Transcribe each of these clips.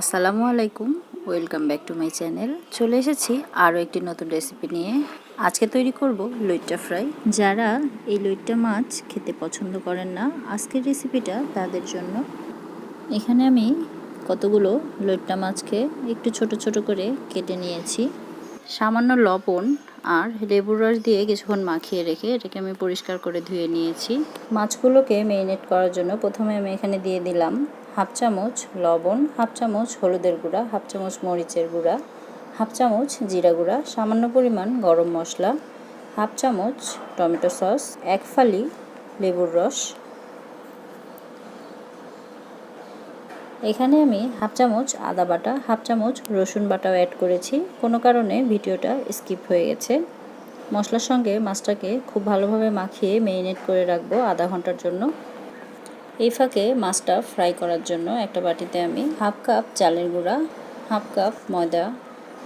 আসসালামু আলাইকুম, welcome back to my channel. চলে এসেছি আরও একটি নতুন রেসিপি নিয়ে। আজকে তৈরি করব লইট্টা ফ্রাই। যারা এই লইট্টা মাছ খেতে পছন্দ করেন না, আজকের রেসিপিটা তাদের জন্য। এখানে আমি কতগুলো লইট্টা মাছকে একটু ছোট ছোট করে কেটে নিয়েছি। সামান্য লবণ আর লেবুর রস দিয়ে কিছুক্ষণ মাখিয়ে রেখে এটাকে আমি পরিষ্কার করে ধুয়ে নিয়েছি। মাছগুলোকে মেরিনেট করার জন্য প্রথমে আমি এখানে দিয়ে দিলাম হাফ চামচ লবণ, হাফ চামচ হলুদের গুঁড়া, হাফ চামচ মরিচের গুঁড়া, হাফ চামচ জিরা গুঁড়া, সামান্য পরিমাণ গরম মশলা, হাফ চামচ টমেটো সস, এক ফালি লেবুর রস। এখানে আমি হাফ চামচ আদা বাটা, হাফ চামচ রসুন বাটাও অ্যাড করেছি। কোনো কারণে ভিডিওটা স্কিপ হয়ে গেছে। মশলার সঙ্গে মাছটাকে খুব ভালোভাবে মাখিয়ে মেরিনেট করে রাখব আধা ঘণ্টার জন্য। এই ফাঁকে মাছটা ফ্রাই করার জন্য একটা বাটিতে আমি হাফ কাপ চালের গুঁড়া, হাফ কাপ ময়দা,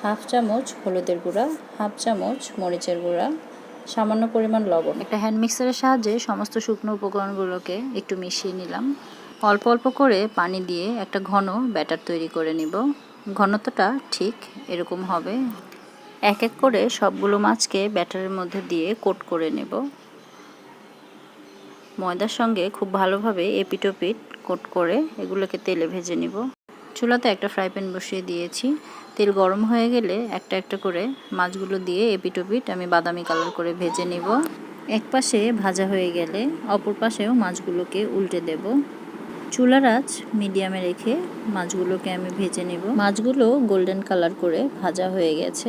হাফ চামচ হলুদের গুঁড়া, হাফ চামচ মরিচের গুঁড়া, সামান্য পরিমাণ লবণ। একটা হ্যান্ড মিক্সারের সাহায্যে সমস্ত শুকনো উপকরণগুলোকে একটু মিশিয়ে নিলাম। অল্প অল্প করে পানি দিয়ে একটা ঘন ব্যাটার তৈরি করে নিব। ঘনত্বটা ঠিক এরকম হবে। এক এক করে সবগুলো মাছকে ব্যাটারের মধ্যে দিয়ে কোট করে নেব। ময়দার সঙ্গে খুব ভালোভাবে এপিটোপিট কোট করে এগুলোকে তেলে ভেজে নিব। চুলাতে একটা ফ্রাই প্যান বসিয়ে দিয়েছি। তেল গরম হয়ে গেলে একটা একটা করে মাছগুলো দিয়ে এপিটোপিট আমি বাদামি কালার করে ভেজে নিব। এক পাশে ভাজা হয়ে গেলে অপর পাশেও মাছগুলোকে উল্টে দেব। চুলার আঁচ মিডিয়ামে রেখে মাছগুলোকে আমি ভেজে নেব। মাছগুলো গোল্ডেন কালার করে ভাজা হয়ে গেছে।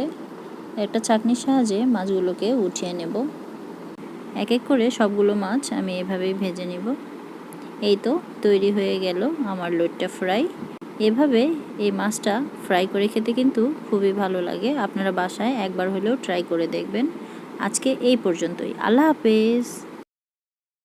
একটা চাটনির সাহায্যে মাছগুলোকে উঠিয়ে নেব। এক এক করে সবগুলো মাছ আমি এভাবেই ভেজে নিব। এই তো তৈরি হয়ে গেল আমার লোটটা ফ্রাই। এভাবে এই মাছটা ফ্রাই করে খেতে কিন্তু খুবই ভালো লাগে। আপনারা বাসায় একবার হলেও ট্রাই করে দেখবেন। আজকে এই পর্যন্তই। আল্লাহ হাফেজ।